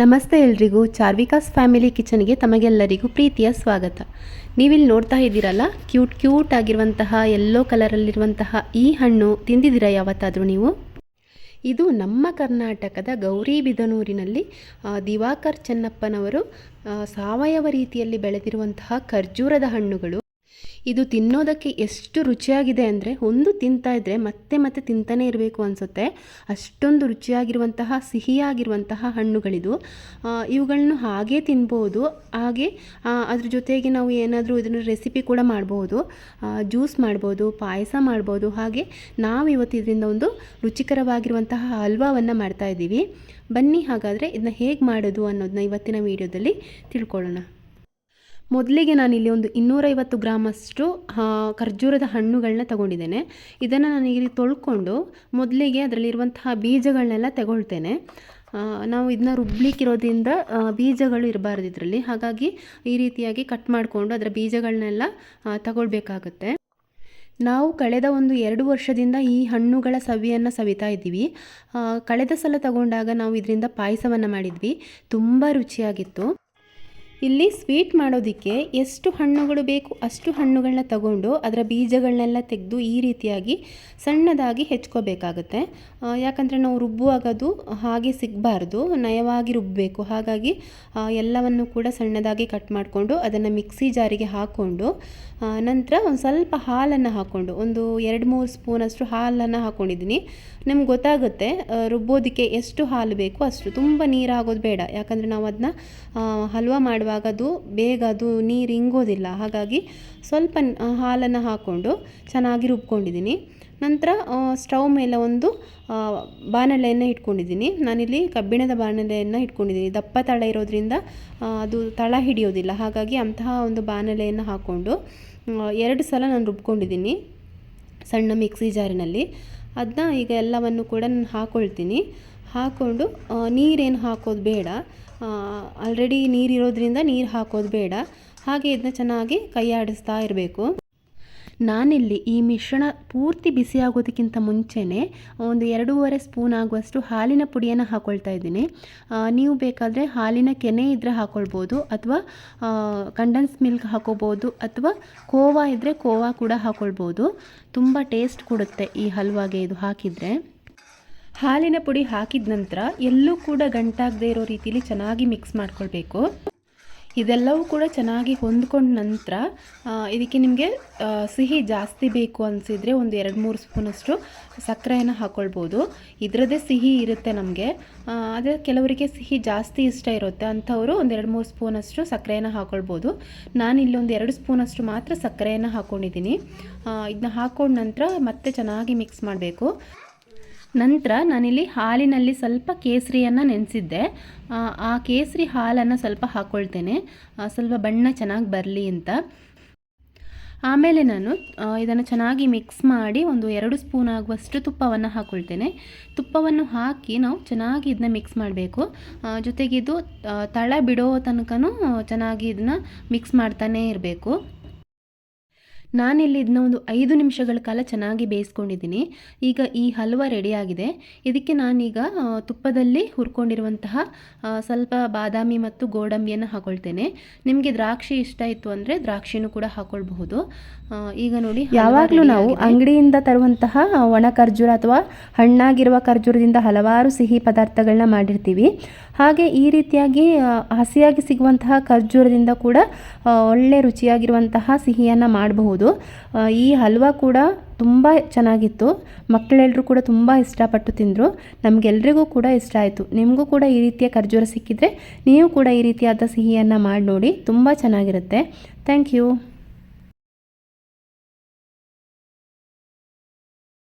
ನಮಸ್ತೆ ಎಲ್ರಿಗೂ. ಚಾರ್ವಿಕಾಸ್ ಫ್ಯಾಮಿಲಿ ಕಿಚನ್ಗೆ ತಮಗೆಲ್ಲರಿಗೂ ಪ್ರೀತಿಯ ಸ್ವಾಗತ. ನೀವಿಲ್ಲಿ ನೋಡ್ತಾ ಇದ್ದೀರಲ್ಲ, ಕ್ಯೂಟ್ ಕ್ಯೂಟ್ ಆಗಿರುವಂತಹ, ಎಲ್ಲೋ ಕಲರಲ್ಲಿರುವಂತಹ ಈ ಹಣ್ಣು ತಿಂದಿದ್ದೀರಾ ಯಾವತ್ತಾದರೂ ನೀವು? ಇದು ನಮ್ಮ ಕರ್ನಾಟಕದ ಗೌರಿಬಿದನೂರಿನಲ್ಲಿ ಬಿದನೂರಿನಲ್ಲಿ ದಿವಾಕರ್ ಚೆನ್ನಪ್ಪನವರು ಸಾವಯವ ರೀತಿಯಲ್ಲಿ ಬೆಳೆದಿರುವಂತಹ ಖರ್ಜೂರದ ಹಣ್ಣುಗಳು. ಇದು ತಿನ್ನೋದಕ್ಕೆ ಎಷ್ಟು ರುಚಿಯಾಗಿದೆ ಅಂದರೆ ಒಂದು ತಿಂತಾ ಇದ್ದರೆ ಮತ್ತೆ ಮತ್ತೆ ತಿಂತಾನೇ ಇರಬೇಕು ಅನಿಸುತ್ತೆ. ಅಷ್ಟೊಂದು ರುಚಿಯಾಗಿರುವಂತಹ, ಸಿಹಿಯಾಗಿರುವಂತಹ ಹಣ್ಣುಗಳಿದು. ಇವುಗಳನ್ನು ಹಾಗೇ ತಿನ್ಬೋದು. ಹಾಗೆ ಅದ್ರ ಜೊತೆಗೆ ನಾವು ಏನಾದರೂ ಇದನ್ನು ರೆಸಿಪಿ ಕೂಡ ಮಾಡ್ಬೋದು. ಜ್ಯೂಸ್ ಮಾಡ್ಬೋದು, ಪಾಯಸ ಮಾಡ್ಬೋದು. ಹಾಗೆ ನಾವು ಇವತ್ತು ಇದರಿಂದ ಒಂದು ರುಚಿಕರವಾಗಿರುವಂತಹ ಹಲ್ವಾವನ್ನು ಮಾಡ್ತಾ ಇದ್ದೀವಿ. ಬನ್ನಿ ಹಾಗಾದರೆ ಇದನ್ನ ಹೇಗೆ ಮಾಡೋದು ಅನ್ನೋದನ್ನ ಇವತ್ತಿನ ವಿಡಿಯೋದಲ್ಲಿ ತಿಳ್ಕೊಳ್ಳೋಣ. ಮೊದಲಿಗೆ ನಾನಿಲ್ಲಿ ಒಂದು ಇನ್ನೂರೈವತ್ತು ಗ್ರಾಮಷ್ಟು ಖರ್ಜೂರದ ಹಣ್ಣುಗಳನ್ನ ತಗೊಂಡಿದ್ದೇನೆ. ಇದನ್ನು ನಾನು ಇಲ್ಲಿ ತೊಳ್ಕೊಂಡು ಮೊದಲಿಗೆ ಅದರಲ್ಲಿರುವಂತಹ ಬೀಜಗಳನ್ನೆಲ್ಲ ತಗೊಳ್ತೇನೆ. ನಾವು ಇದನ್ನ ರುಬ್ಲಿಕ್ಕಿರೋದ್ರಿಂದ ಬೀಜಗಳು ಇರಬಾರ್ದು ಇದರಲ್ಲಿ. ಹಾಗಾಗಿ ಈ ರೀತಿಯಾಗಿ ಕಟ್ ಮಾಡಿಕೊಂಡು ಅದರ ಬೀಜಗಳನ್ನೆಲ್ಲ ತಗೊಳ್ಬೇಕಾಗತ್ತೆ. ನಾವು ಕಳೆದ ಒಂದು ಎರಡು ವರ್ಷದಿಂದ ಈ ಹಣ್ಣುಗಳ ಸವಿಯನ್ನು ಸವಿತಾ ಇದ್ದೀವಿ. ಕಳೆದ ಸಲ ತಗೊಂಡಾಗ ನಾವು ಇದರಿಂದ ಪಾಯಸವನ್ನು ಮಾಡಿದ್ವಿ. ತುಂಬ ರುಚಿಯಾಗಿತ್ತು. ಇಲ್ಲಿ ಸ್ವೀಟ್ ಮಾಡೋದಕ್ಕೆ ಎಷ್ಟು ಹಣ್ಣುಗಳು ಬೇಕು ಅಷ್ಟು ಹಣ್ಣುಗಳನ್ನ ತಗೊಂಡು ಅದರ ಬೀಜಗಳನ್ನೆಲ್ಲ ತೆಗೆದು ಈ ರೀತಿಯಾಗಿ ಸಣ್ಣದಾಗಿ ಹೆಚ್ಕೋಬೇಕಾಗತ್ತೆ. ಯಾಕಂದರೆ ನಾವು ರುಬ್ಬುವಾಗ ಅದು ಹಾಗೆ ಸಿಗಬಾರ್ದು, ನಯವಾಗಿ ರುಬ್ಬಬೇಕು ಹಾಗಾಗಿ ಎಲ್ಲವನ್ನು ಕೂಡ ಸಣ್ಣದಾಗಿ ಕಟ್ ಮಾಡಿಕೊಂಡು ಅದನ್ನು ಮಿಕ್ಸಿ ಜಾರಿಗೆ ಹಾಕ್ಕೊಂಡು ನಂತರ ಒಂದು ಸ್ವಲ್ಪ ಹಾಲನ್ನು ಹಾಕ್ಕೊಂಡು ಒಂದು ಎರಡು ಮೂರು ಸ್ಪೂನಷ್ಟು ಹಾಲನ್ನು ಹಾಕ್ಕೊಂಡಿದ್ದೀನಿ ನಿಮ್ಗೆ ಗೊತ್ತಾಗುತ್ತೆ ರುಬ್ಬೋದಕ್ಕೆ ಎಷ್ಟು ಹಾಲು ಬೇಕು ಅಷ್ಟು ತುಂಬ ನೀರು ಆಗೋದು ಬೇಡ. ಯಾಕಂದರೆ ನಾವು ಅದನ್ನ ಹಲ್ವಾ ಮಾಡುವಾಗ ಅದು ಬೇಗ ಅದು ನೀರು ಇಂಗೋದಿಲ್ಲ. ಹಾಗಾಗಿ ಸ್ವಲ್ಪ ಹಾಲನ್ನು ಹಾಕ್ಕೊಂಡು ಚೆನ್ನಾಗಿ ರುಬ್ಕೊಂಡಿದ್ದೀನಿ. ನಂತರ ಸ್ಟವ್ ಮೇಲೆ ಒಂದು ಬಾಣಲೆಯನ್ನು ಇಟ್ಕೊಂಡಿದ್ದೀನಿ. ನಾನಿಲ್ಲಿ ಕಬ್ಬಿಣದ ಬಾಣಲೆಯನ್ನು ಇಟ್ಕೊಂಡಿದ್ದೀನಿ. ದಪ್ಪ ತಳ ಇರೋದ್ರಿಂದ ಅದು ತಳ ಹಿಡಿಯೋದಿಲ್ಲ. ಹಾಗಾಗಿ ಅಂತಹ ಒಂದು ಬಾಣಲೆಯನ್ನು ಹಾಕ್ಕೊಂಡು ಎರಡು ಸಲ ನಾನು ರುಬ್ಕೊಂಡಿದ್ದೀನಿ ಸಣ್ಣ ಮಿಕ್ಸಿ ಜಾರಿನಲ್ಲಿ. ಅದನ್ನ ಈಗ ಎಲ್ಲವನ್ನು ಕೂಡ ನಾನು ಹಾಕ್ಕೊಳ್ತೀನಿ ಹಾಕ್ಕೊಂಡು ನೀರೇನು ಹಾಕೋದು ಬೇಡ. ಆಲ್ರೆಡಿ ನೀರಿರೋದ್ರಿಂದ ನೀರು ಹಾಕೋದು ಬೇಡ. ಹಾಗೆ ಇದನ್ನ ಚೆನ್ನಾಗಿ ಕೈ ಆಡಿಸ್ತಾ ಇರಬೇಕು. ನಾನಿಲ್ಲಿ ಈ ಮಿಶ್ರಣ ಪೂರ್ತಿ ಬಿಸಿ ಆಗೋದಕ್ಕಿಂತ ಮುಂಚೆನೇ ಒಂದು ಎರಡೂವರೆ ಸ್ಪೂನ್ ಆಗುವಷ್ಟು ಹಾಲಿನ ಪುಡಿಯನ್ನು ಹಾಕ್ಕೊಳ್ತಾ ಇದ್ದೀನಿ. ನೀವು ಬೇಕಾದರೆ ಹಾಲಿನ ಕೆನೆ ಇದ್ದರೆ ಹಾಕ್ಕೊಳ್ಬೋದು ಅಥವಾ ಕಂಡೆನ್ಸ್ ಮಿಲ್ಕ್ ಹಾಕೋಬೋದು, ಅಥವಾ ಕೋವಾ ಇದ್ದರೆ ಕೋವಾ ಕೂಡ ಹಾಕ್ಕೊಳ್ಬೋದು ತುಂಬ ಟೇಸ್ಟ್ ಕೊಡುತ್ತೆ ಈ ಹಲ್ವಾಗೆ ಇದು ಹಾಕಿದರೆ. ಹಾಲಿನ ಪುಡಿ ಹಾಕಿದ ನಂತರ ಎಲ್ಲೂ ಕೂಡ ಗಂಟಾಗದೇ ಇರೋ ರೀತಿಯಲ್ಲಿ ಚೆನ್ನಾಗಿ ಮಿಕ್ಸ್ ಮಾಡ್ಕೊಳ್ಬೇಕು. ಇದೆಲ್ಲವೂ ಕೂಡ ಚೆನ್ನಾಗಿ ಹೊಂದ್ಕೊಂಡ ನಂತರ ಇದಕ್ಕೆ ನಿಮಗೆ ಸಿಹಿ ಜಾಸ್ತಿ ಬೇಕು ಅನಿಸಿದರೆ ಒಂದು ಎರಡು ಮೂರು ಸ್ಪೂನಷ್ಟು ಸಕ್ಕರೆಯನ್ನು ಹಾಕ್ಕೊಳ್ಬೋದು ಇದರದ್ದೇ ಸಿಹಿ ಇರುತ್ತೆ ನಮಗೆ. ಆದರೆ ಕೆಲವರಿಗೆ ಸಿಹಿ ಜಾಸ್ತಿ ಇಷ್ಟ ಇರುತ್ತೆ ಅಂಥವರು ಒಂದು ಎರಡು ಮೂರು ಸ್ಪೂನಷ್ಟು ಸಕ್ಕರೆಯನ್ನು ಹಾಕ್ಕೊಳ್ಬೋದು ನಾನು ಇಲ್ಲೊಂದು ಎರಡು ಸ್ಪೂನಷ್ಟು ಮಾತ್ರ ಸಕ್ಕರೆಯನ್ನು ಹಾಕ್ಕೊಂಡಿದ್ದೀನಿ ಇದನ್ನ ಹಾಕ್ಕೊಂಡ ನಂತರ ಮತ್ತೆ ಚೆನ್ನಾಗಿ ಮಿಕ್ಸ್ ಮಾಡಬೇಕು. ನಂತರ ನಾನಿಲ್ಲಿ ಹಾಲಿನಲ್ಲಿ ಸ್ವಲ್ಪ ಕೇಸರಿಯನ್ನು ನೆನೆಸಿದ್ದೆ. ಆ, ಕೇಸರಿ ಹಾಲನ್ನು ಸ್ವಲ್ಪ ಹಾಕ್ಕೊಳ್ತೇನೆ ಸ್ವಲ್ಪ ಬಣ್ಣ ಚೆನ್ನಾಗಿ ಬರಲಿ ಅಂತ. ಆಮೇಲೆ ನಾನು ಇದನ್ನು ಚೆನ್ನಾಗಿ ಮಿಕ್ಸ್ ಮಾಡಿ ಒಂದು ಎರಡು ಸ್ಪೂನ್ ಆಗುವಷ್ಟು ತುಪ್ಪವನ್ನು ಹಾಕ್ಕೊಳ್ತೇನೆ ತುಪ್ಪವನ್ನು ಹಾಕಿ ನಾವು ಚೆನ್ನಾಗಿ ಇದನ್ನ ಮಿಕ್ಸ್ ಮಾಡಬೇಕು. ಜೊತೆಗಿದು ತಳ ಬಿಡೋ ತನಕನೂ ಚೆನ್ನಾಗಿ ಇದನ್ನ ಮಿಕ್ಸ್ ಮಾಡ್ತಾನೇ ಇರಬೇಕು. ನಾನಿಲ್ಲಿ ಇದನ್ನ ಒಂದು ಐದು ನಿಮಿಷಗಳ ಕಾಲ ಚೆನ್ನಾಗಿ ಬೇಯಿಸ್ಕೊಂಡಿದ್ದೀನಿ. ಈಗ ಈ ಹಲ್ವ ರೆಡಿಯಾಗಿದೆ. ಇದಕ್ಕೆ ನಾನೀಗ ತುಪ್ಪದಲ್ಲಿ ಹುರ್ಕೊಂಡಿರುವಂತಹ ಸ್ವಲ್ಪ ಬಾದಾಮಿ ಮತ್ತು ಗೋಡಂಬಿಯನ್ನು ಹಾಕೊಳ್ತೇನೆ. ನಿಮಗೆ ದ್ರಾಕ್ಷಿ ಇಷ್ಟ ಇತ್ತು ಅಂದರೆ ದ್ರಾಕ್ಷಿನೂ ಕೂಡ ಹಾಕೊಳ್ಬಹುದು. ಈಗ ನೋಡಿ ಯಾವಾಗಲೂ ನಾವು ಅಂಗಡಿಯಿಂದ ತರುವಂತಹ ಒಣ ಖರ್ಜೂರ ಅಥವಾ ಹಣ್ಣಾಗಿರುವ ಖರ್ಜೂರದಿಂದ ಹಲವಾರು ಸಿಹಿ ಪದಾರ್ಥಗಳನ್ನ ಮಾಡಿರ್ತೀವಿ. ಹಾಗೆ ಈ ರೀತಿಯಾಗಿ ಹಸಿಯಾಗಿ ಸಿಗುವಂತಹ ಖರ್ಜೂರದಿಂದ ಕೂಡ ಒಳ್ಳೆ ರುಚಿಯಾಗಿರುವಂತಹ ಸಿಹಿಯನ್ನು ಮಾಡಬಹುದು. ಈ ಹಲ್ವ ಕೂಡ ತುಂಬ ಚೆನ್ನಾಗಿತ್ತು. ಮಕ್ಕಳೆಲ್ಲರೂ ಕೂಡ ತುಂಬ ಇಷ್ಟಪಟ್ಟು ತಿಂದರು. ನಮಗೆಲ್ಲರಿಗೂ ಕೂಡ ಇಷ್ಟ ಆಯಿತು. ನಿಮಗೂ ಕೂಡ ಈ ರೀತಿಯ ಖರ್ಜೂರ ಸಿಕ್ಕಿದರೆ ನೀವು ಕೂಡ ಈ ರೀತಿಯಾದ ಸಿಹಿಯನ್ನು ಮಾಡಿ ನೋಡಿ. ತುಂಬ ಚೆನ್ನಾಗಿರುತ್ತೆ. Thank you.